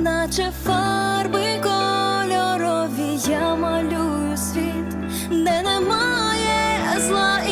наче фарби кольорові, я малюю світ, де немає зла.